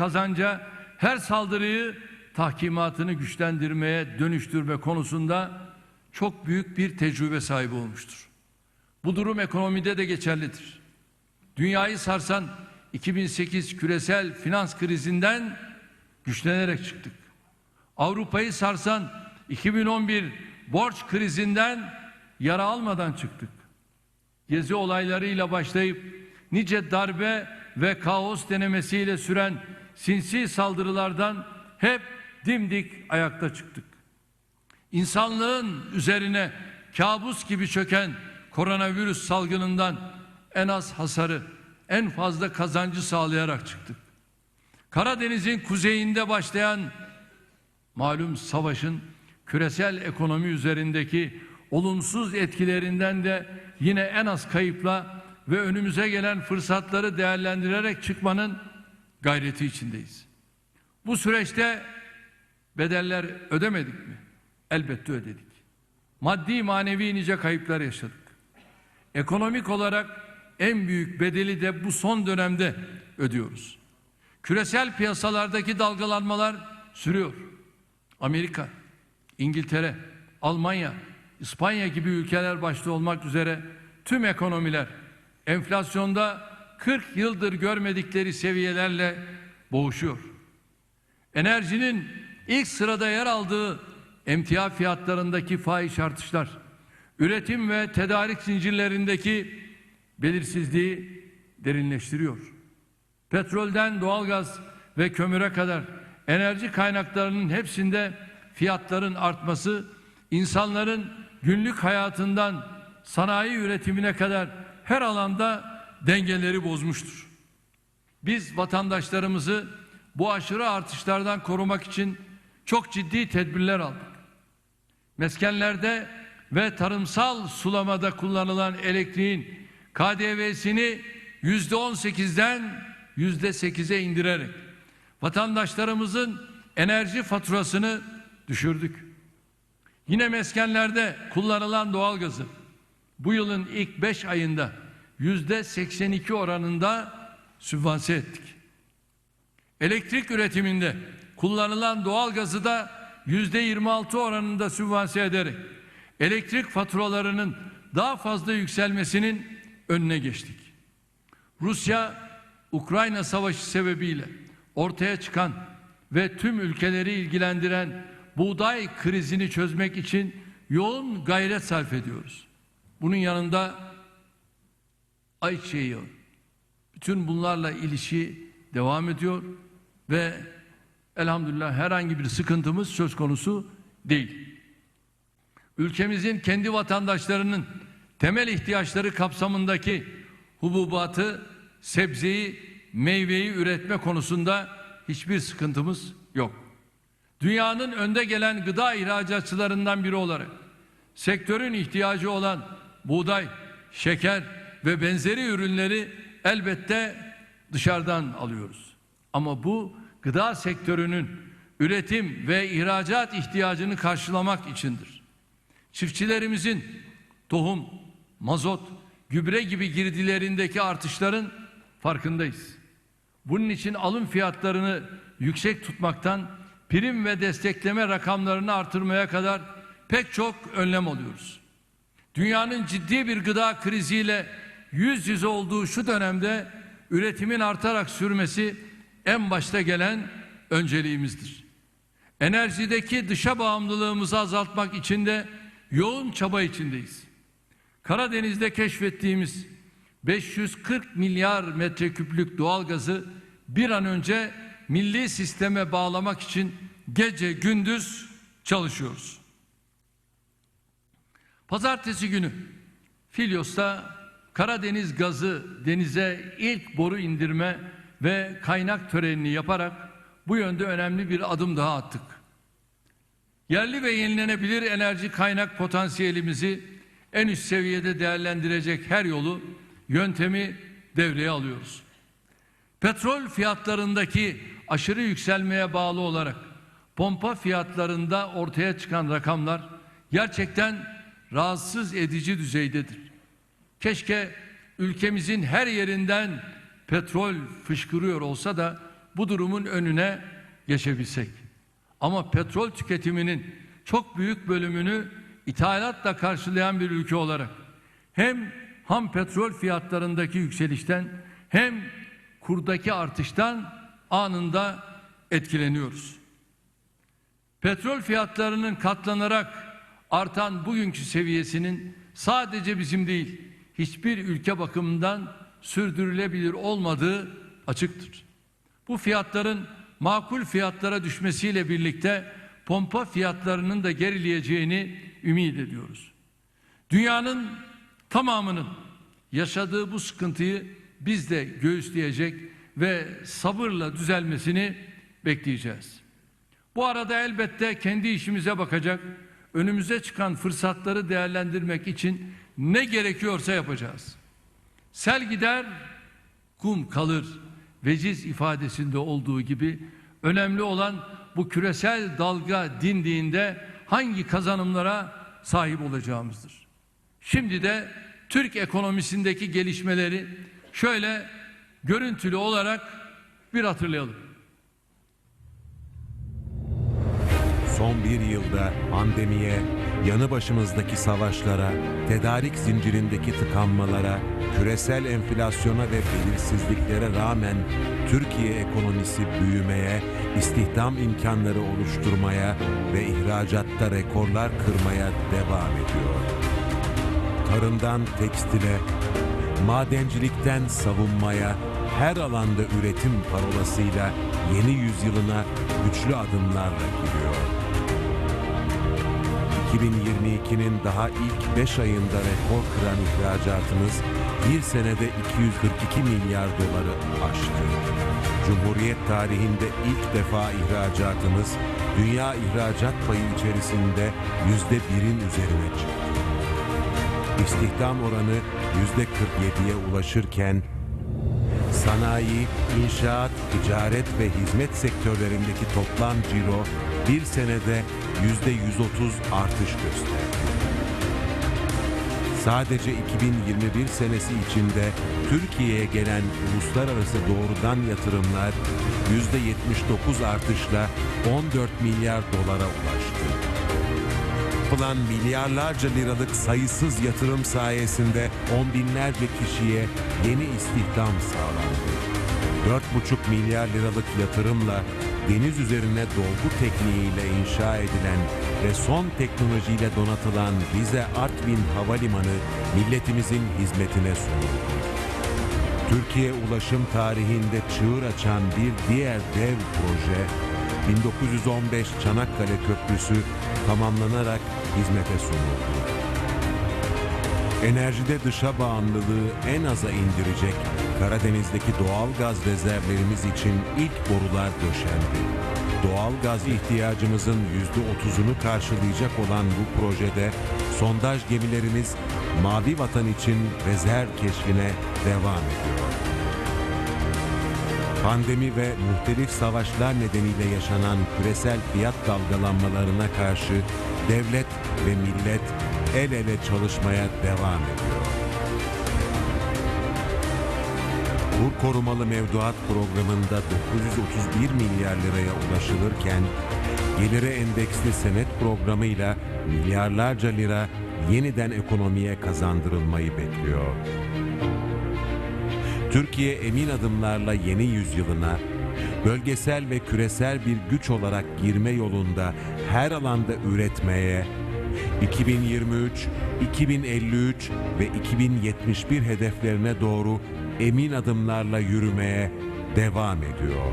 kazanca her saldırıyı tahkimatını güçlendirmeye dönüştürme konusunda çok büyük bir tecrübe sahibi olmuştur. Bu durum ekonomide de geçerlidir. Dünyayı sarsan 2008 küresel finans krizinden güçlenerek çıktık. Avrupa'yı sarsan 2011 borç krizinden yara almadan çıktık. Gezi olaylarıyla başlayıp nice darbe ve kaos denemesiyle süren sinsi saldırılardan hep dimdik ayakta çıktık. İnsanlığın üzerine kabus gibi çöken koronavirüs salgınından en az hasarı, en fazla kazancı sağlayarak çıktık. Karadeniz'in kuzeyinde başlayan malum savaşın küresel ekonomi üzerindeki olumsuz etkilerinden de yine en az kayıpla ve önümüze gelen fırsatları değerlendirerek çıkmanın gayreti içindeyiz. Bu süreçte bedeller ödemedik mi? Elbette ödedik. Maddi manevi nice kayıplar yaşadık. Ekonomik olarak en büyük bedeli de bu son dönemde ödüyoruz. Küresel piyasalardaki dalgalanmalar sürüyor. Amerika, İngiltere, Almanya, İspanya gibi ülkeler başta olmak üzere tüm ekonomiler enflasyonda 40 yıldır görmedikleri seviyelerle boğuşuyor. Enerjinin ilk sırada yer aldığı emtia fiyatlarındaki fahiş artışlar, üretim ve tedarik zincirlerindeki belirsizliği derinleştiriyor. Petrolden doğalgaz ve kömüre kadar enerji kaynaklarının hepsinde fiyatların artması insanların günlük hayatından sanayi üretimine kadar her alanda dengeleri bozmuştur. Biz vatandaşlarımızı bu aşırı artışlardan korumak için çok ciddi tedbirler aldık. Meskenlerde ve tarımsal sulamada kullanılan elektriğin KDV'sini yüzde on sekizden yüzde sekize indirerek vatandaşlarımızın enerji faturasını düşürdük. Yine meskenlerde kullanılan doğalgazı bu yılın ilk beş ayında yüzde 82 oranında sübvanse ettik. Elektrik üretiminde kullanılan doğalgazı da yüzde 26 oranında sübvanse ederek elektrik faturalarının daha fazla yükselmesinin önüne geçtik. Rusya Ukrayna savaşı sebebiyle ortaya çıkan ve tüm ülkeleri ilgilendiren buğday krizini çözmek için yoğun gayret sarf ediyoruz. Bunun yanında ayçiçeği yağı. Bütün bunlarla ilişki devam ediyor ve elhamdülillah herhangi bir sıkıntımız söz konusu değil. Ülkemizin kendi vatandaşlarının temel ihtiyaçları kapsamındaki hububatı, sebzeyi, meyveyi üretme konusunda hiçbir sıkıntımız yok. Dünyanın önde gelen gıda ihracatçılarından biri olarak sektörün ihtiyacı olan buğday, şeker ve benzeri ürünleri elbette dışarıdan alıyoruz. Ama bu gıda sektörünün üretim ve ihracat ihtiyacını karşılamak içindir. Çiftçilerimizin tohum, mazot, gübre gibi girdilerindeki artışların farkındayız. Bunun için alım fiyatlarını yüksek tutmaktan prim ve destekleme rakamlarını artırmaya kadar pek çok önlem alıyoruz. Dünyanın ciddi bir gıda kriziyle yüz yüze olduğu şu dönemde üretimin artarak sürmesi en başta gelen önceliğimizdir. Enerjideki dışa bağımlılığımızı azaltmak için de yoğun çaba içindeyiz. Karadeniz'de keşfettiğimiz 540 milyar metreküplük doğalgazı bir an önce milli sisteme bağlamak için gece gündüz çalışıyoruz. Pazartesi günü Filyos'ta Karadeniz gazı denize ilk boru indirme ve kaynak törenini yaparak bu yönde önemli bir adım daha attık. Yerli ve yenilenebilir enerji kaynak potansiyelimizi en üst seviyede değerlendirecek her yolu, yöntemi devreye alıyoruz. Petrol fiyatlarındaki aşırı yükselmeye bağlı olarak pompa fiyatlarında ortaya çıkan rakamlar gerçekten rahatsız edici düzeydedir. Keşke ülkemizin her yerinden petrol fışkırıyor olsa da bu durumun önüne geçebilsek. Ama petrol tüketiminin çok büyük bölümünü ithalatla karşılayan bir ülke olarak hem ham petrol fiyatlarındaki yükselişten hem kurdaki artıştan anında etkileniyoruz. Petrol fiyatlarının katlanarak artan bugünkü seviyesinin sadece bizim değil, hiçbir ülke bakımından sürdürülebilir olmadığı açıktır. Bu fiyatların makul fiyatlara düşmesiyle birlikte pompa fiyatlarının da gerileyeceğini ümit ediyoruz. Dünyanın tamamının yaşadığı bu sıkıntıyı biz de göğüsleyecek ve sabırla düzelmesini bekleyeceğiz. Bu arada elbette kendi işimize bakacak, önümüze çıkan fırsatları değerlendirmek için ne gerekiyorsa yapacağız. Sel gider, kum kalır. Veciz ifadesinde olduğu gibi önemli olan bu küresel dalga dindiğinde hangi kazanımlara sahip olacağımızdır. Şimdi de Türk ekonomisindeki gelişmeleri şöyle görüntülü olarak bir hatırlayalım. Son bir yılda pandemiye, yanı başımızdaki savaşlara, tedarik zincirindeki tıkanmalara, küresel enflasyona ve belirsizliklere rağmen Türkiye ekonomisi büyümeye, istihdam imkanları oluşturmaya ve ihracatta rekorlar kırmaya devam ediyor. Tarımdan tekstile, madencilikten savunmaya, her alanda üretim parolasıyla yeni yüzyılına güçlü adımlarla giriyor. 2022'nin daha ilk 5 ayında rekor kıran ihracatımız bir senede 242 milyar doları aştı. Cumhuriyet tarihinde ilk defa ihracatımız dünya ihracat payı içerisinde %1'in üzerine çıktı. İstihdam oranı %47'ye ulaşırken sanayi, inşaat, ticaret ve hizmet sektörlerindeki toplam ciro bir senede yüzde 130 artış gösterdi. Sadece 2021 senesi içinde Türkiye'ye gelen uluslararası doğrudan yatırımlar yüzde 79 artışla 14 milyar dolara ulaştı. Yapılan milyarlarca liralık sayısız yatırım sayesinde on binlerce kişiye yeni istihdam sağlandı. 4,5 milyar liralık yatırımla deniz üzerine dolgu tekniğiyle inşa edilen ve son teknolojiyle donatılan Rize Artvin Havalimanı milletimizin hizmetine sunuldu. Türkiye ulaşım tarihinde çığır açan bir diğer dev proje 1915 Çanakkale Köprüsü tamamlanarak hizmete sunuldu. Enerjide dışa bağımlılığı en aza indirecek Karadeniz'deki doğal gaz rezervlerimiz için ilk borular döşendi. Doğal gaz ihtiyacımızın %30'unu karşılayacak olan bu projede sondaj gemilerimiz Mavi Vatan için rezerv keşfine devam ediyor. Pandemi ve muhtelif savaşlar nedeniyle yaşanan küresel fiyat dalgalanmalarına karşı devlet ve millet el ele çalışmaya devam ediyor. Kur korumalı mevduat programında 931 milyar liraya ulaşılırken gelire endeksli senet programıyla milyarlarca lira yeniden ekonomiye kazandırılmayı bekliyor. Türkiye emin adımlarla yeni yüzyılına, bölgesel ve küresel bir güç olarak girme yolunda her alanda üretmeye, 2023, 2053 ve 2071 hedeflerine doğru emin adımlarla yürümeye devam ediyor.